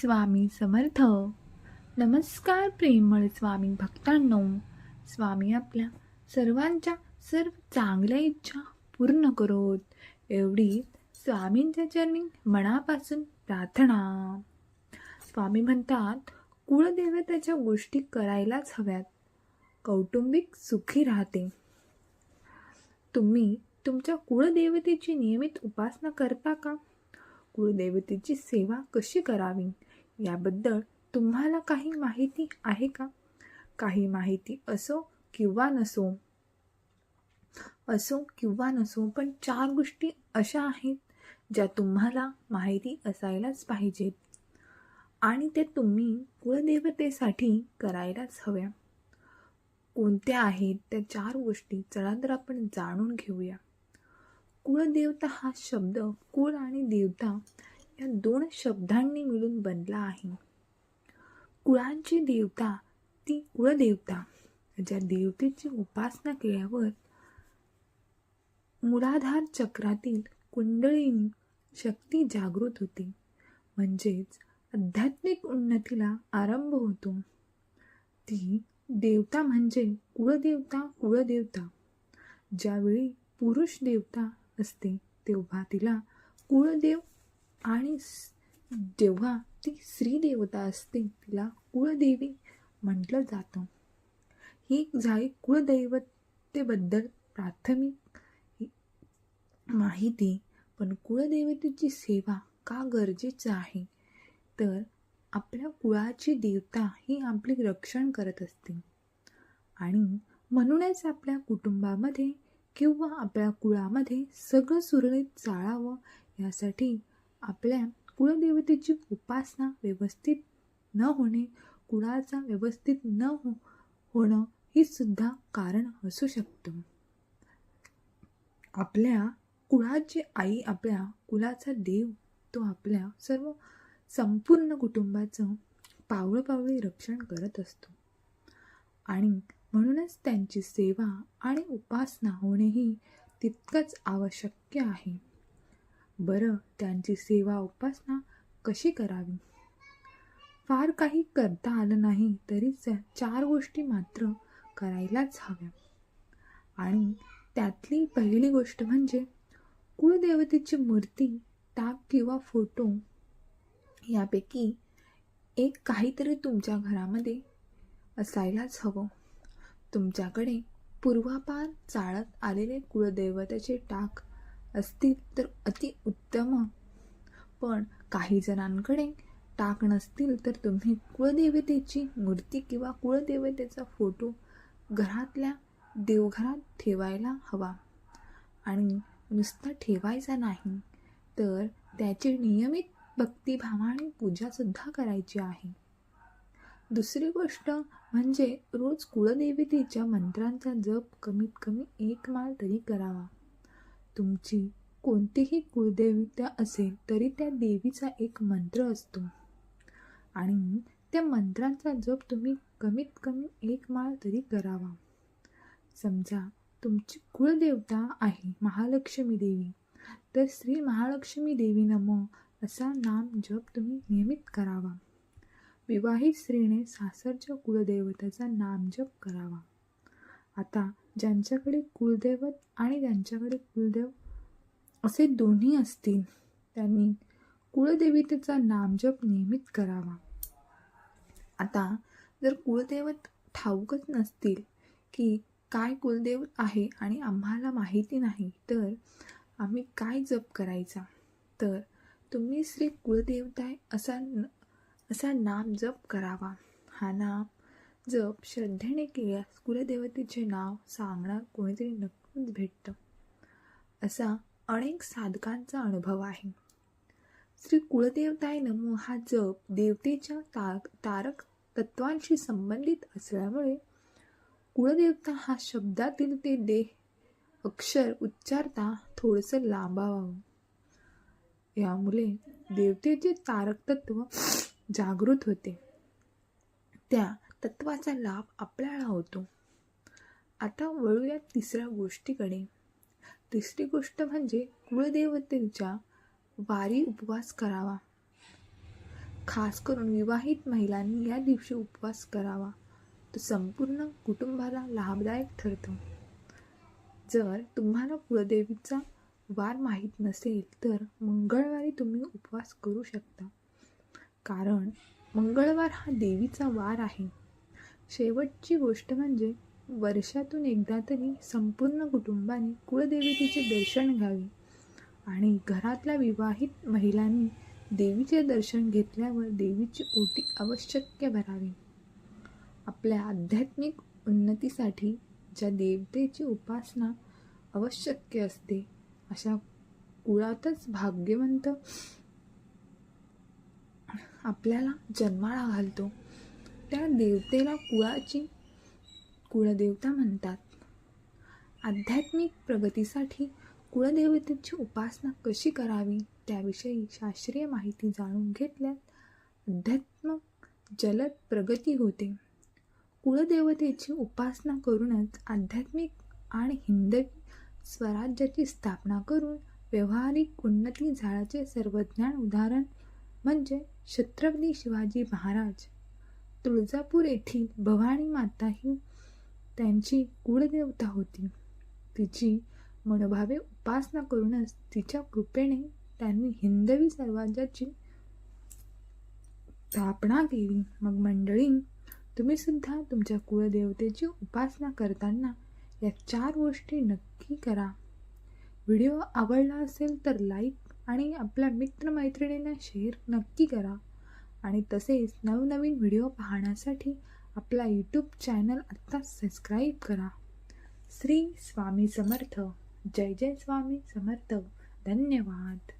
स्वामी समर्थ. नमस्कार प्रेमळ स्वामी भक्तांनो. स्वामी आपल्या सर्वांच्या सर्व चांगल्या इच्छा पूर्ण करोत. एवढी स्वामींच्या चरणी मनापासून प्रार्थना. स्वामी म्हणतात कुळदेवतेच्या गोष्टी करायलाच हव्यात. कौटुंबिक सुखी राहते. तुम्ही तुमच्या कुळदेवतेची नियमित उपासना करता का? कुळदेवतेची सेवा कशी करावी? याबद्दल तुम्हाला काही माहिती आहे का? काही माहिती असो किंवा नसो असो किंवा नसो पण चार गोष्टी अशा आहेत ज्या तुम्हाला माहिती असायलाच पाहिजेत आणि ते तुम्ही कुळदेवतेसाठी करायलाच हव्या. कोणत्या आहेत त्या चार गोष्टी? चला तर आपण जाणून घेऊया. कुळदेवता हा शब्द कुळ आणि देवता या दोन शब्दांनी मिळून बनला आहे. कुळांची देवता ती कुळदेवता ज्या देवतेची उपासना केल्यावर मुलाधार चक्रातील कुंडळीनी शक्ती जागृत होते. म्हणजेच आध्यात्मिक उन्नतीला आरंभ होतो. ती देवता म्हणजे कुळदेवता कुळदेवता. ज्यावेळी पुरुष देवता असते तेव्हा तिला कुळदेव आणि जेव्हा ती स्त्री देवता असते तिला कुळदेवी म्हटलं जातं. ही झाली कुळदैवतेबद्दल प्राथमिक माहिती. पण कुळदेवतेची सेवा का गरजेचं आहे? तर आपल्या कुळाची देवता ही आपली रक्षण करत असते. आणि म्हणूनच आपल्या कुटुंबामध्ये किंवा आपल्या कुळामध्ये सगळं सुरळीत चाळावं यासाठी आपल्या कुळदेवतेची उपासना व्यवस्थित न होणे कुळाचा व्यवस्थित न हो होणं ही सुद्धा कारण असू शकतं. आपल्या कुळाची आई आपल्या कुळाचा देव तो आपल्या सर्व संपूर्ण कुटुंबाचं पावळपावळी रक्षण करत असतो. आणि म्हणूनच त्यांची सेवा आणि उपासना होणेही तितकंच आवश्यक आहे. बरं त्यांची सेवा उपासना कशी करावी? फार काही करता आलं नाही तरी चार गोष्टी मात्र करायलाच हव्या. आणि त्यातली पहिली गोष्ट म्हणजे कुळदेवतेची मूर्ती टाक किंवा फोटो यापैकी एक काहीतरी तुमच्या घरामध्ये असायलाच हवं. तुमच्याकडे पूर्वापार चाळत आलेले कुळदैवताचे टाक असतील तर अति उत्तम. पण काही जणांकडे टाक नसतील तर तुम्ही कुळदेवतेची मूर्ती किंवा कुळदेवतेचा फोटो घरातल्या देवघरात ठेवायला हवा. आणि नुसता ठेवायचा नाही तर त्याची नियमित भक्तिभावाने पूजासुद्धा करायची आहे. दुसरी गोष्ट म्हणजे रोज कुळदेवतेच्या मंत्रांचा जप कमीत कमी एक माल तरी करावा. तुमची कोणतीही कुळदेवता असेल तरी त्या देवीचा एक मंत्र असतो. आणि त्या मंत्रांचा जप तुम्ही कमीत कमी एक माळ तरी करावा. समजा तुमची कुळदेवता आहे महालक्ष्मी देवी तर श्री महालक्ष्मी देवी नमो असा नाम जप तुम्ही नियमित करावा. विवाहित स्त्रीने सासरच्या कुलदैवताचा नामजप करावा. आता ज्यांच्याकडे कुलदैवत आणि ज्यांच्याकडे कुलदेव असे दोन्ही असतील त्यांनी कुळदेवतेचा नामजप नियमित करावा. आता जर कुलदैवत ठाऊकच नसतील की काय कुलदेव आहे आणि आम्हाला माहिती नाही तर आम्ही काय जप करायचा? तर तुम्ही श्री कुळदेवताय असा न असा नाम जप करावा. हा नाम जप श्रद्धेने केल्यास कुलदेवतेचे नाव सांगणार कोणीतरी नक्कीच भेटतं. असा अनेक साधकांचा अनुभव आहे. श्री कुलदेवताय नमो हा जप देवतेच्या तारक तारक तत्वांशी संबंधित असल्यामुळे कुळदेवता हा शब्दातील ते देह अक्षर उच्चारता थोडंसं लांबावावं. यामुळे देवतेचे तारक तत्व जागृत होते. त्या तत्वाचा लाभ आपल्याला होतो. आता वळूया तिसऱ्या गोष्टीकडे. तिसरी गोष्ट म्हणजे कुळदेवतेच्या वारी उपवास करावा. खास करून विवाहित महिलांनी या दिवशी उपवास करावा. तो संपूर्ण कुटुंबाला लाभदायक ठरतो. जर तुम्हाला कुळदेवीचा वार माहीत नसेल तर मंगळवारी तुम्ही उपवास करू शकता. कारण मंगळवार हा देवीचा वार आहे. शेवटची गोष्ट म्हणजे वर्षातून एकदा तरी संपूर्ण कुटुंबाने कुळदेवतेचे दर्शन घ्यावे. आणि घरातल्या विवाहित महिलांनी देवीचे दर्शन घेतल्यावर देवीची ओटी आवश्यक भरावी. आपल्या आध्यात्मिक उन्नतीसाठी ज्या देवतेची उपासना आवश्यक असते अशा कुळातच भाग्यवंत आपल्याला जन्माळा घालतो. त्या देवतेला कुळाची कुळदेवता म्हणतात. आध्यात्मिक प्रगतीसाठी कुळदेवतेची उपासना कशी करावी त्याविषयी शास्त्रीय माहिती जाणून घेतल्यास अध्यात्म जलद प्रगती होते. कुळदेवतेची उपासना करूनच आध्यात्मिक आणि हिंदवी स्वराज्याची स्थापना करून व्यवहारिक उन्नती झाल्याचे सर्वज्ञान उदाहरण म्हणजे छत्रपती शिवाजी महाराज तुळजापूर येथील भवानी माता ही त्यांची कुळदेवता होती. तिची मनोभावे उपासना करूनच तिच्या कृपेने त्यांनी हिंदवी स्वराज्याची स्थापना केली. मग मंडळी तुम्ही सुद्धा तुमच्या कुळदेवतेची उपासना करताना या चार गोष्टी नक्की करा. व्हिडिओ आवडला असेल तर लाईक आणि आपल्या मित्रमैत्रिणींना शेअर नक्की करा. आणि तसेच नवनवीन व्हिडिओ पाहण्यासाठी आपला यूट्यूब चॅनल आत्ता सबस्क्राईब करा. श्री स्वामी समर्थ. जय जय स्वामी समर्थ. धन्यवाद.